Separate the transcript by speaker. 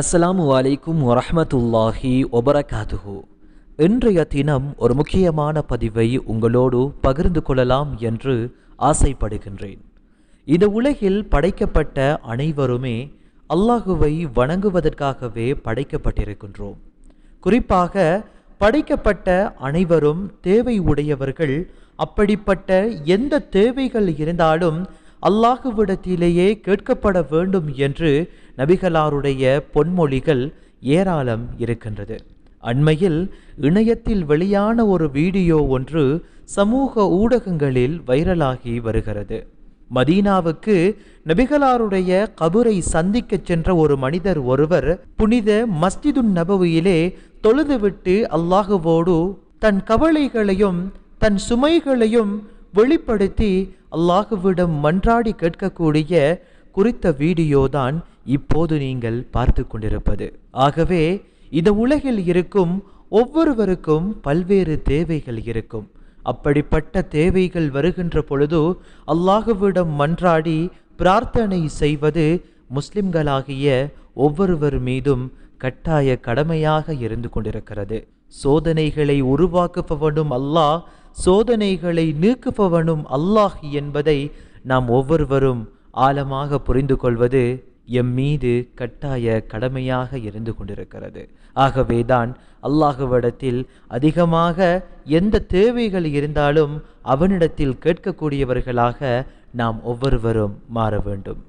Speaker 1: அஸ்ஸலாமு அலைக்கும் வரஹ்மத்துல்லாஹி ஒபரகாதுஹு இன்றைய தினம் ஒரு முக்கியமான பதிவை உங்களோடு பகிர்ந்து கொள்ளலாம் என்று ஆசைப்படுகின்றேன். இந்த உலகில் படைக்கப்பட்ட அனைவருமே அல்லாஹுவை வணங்குவதற்காகவே படைக்கப்பட்டிருக்கின்றோம். குறிப்பாக படைக்கப்பட்ட அனைவரும் தேவை உடையவர்கள் அப்படிப்பட்ட எந்த தேவைகள் இருந்தாலும் அல்லாஹுவிடத்திலேயே கேட்கப்பட வேண்டும் என்று நபிகளாருடைய பொன்மொழிகள் ஏராளம் இருக்கின்றது. அண்மையில் இணையத்தில் வெளியான ஒரு வீடியோ ஒன்று சமூக ஊடகங்களில் வைரலாகி வருகிறது. மதீனாவுக்கு நபிகளாருடைய கபரை சந்திக்கச் சென்ற ஒரு மனிதர் ஒருவர் புனித மஸ்ஜிதுன் நபவியிலே தொழுதுவிட்டு அல்லாஹுவோடு தன் கவலைகளையும் தன் சுமைகளையும் வெளிப்படுத்தி அல்லாஹுவிடம் மன்றாடி கேட்கக்கூடிய குறித்த வீடியோ தான் இப்போது நீங்கள் பார்த்து கொண்டிருப்பது. ஆகவே இந்த உலகில் இருக்கும் ஒவ்வொருவருக்கும் பல்வேறு தேவைகள் இருக்கும். அப்படிப்பட்ட தேவைகள் வருகின்ற பொழுது அல்லாஹுவிடம் மன்றாடி பிரார்த்தனை செய்வது முஸ்லிம்களாகிய ஒவ்வொருவர் மீதும் கட்டாய கடமையாக இருந்து கொண்டிருக்கிறது. சோதனைகளை உருவாக்குபவனும் அல்லாஹ் சோதனைகளை நீக்குபவனும் அல்லாஹ் என்பதை நாம் ஒவ்வொருவரும் ஆழமாக புரிந்து கொள்வது எம் மீது கட்டாய கடமையாக இருந்து கொண்டிருக்கிறது. ஆகவேதான் அல்லாஹுவிடத்தில் அதிகமாக எந்த தேவைகள் இருந்தாலும் அவனிடத்தில் கேட்கக்கூடியவர்களாக நாம் ஒவ்வொருவரும் மாற வேண்டும்.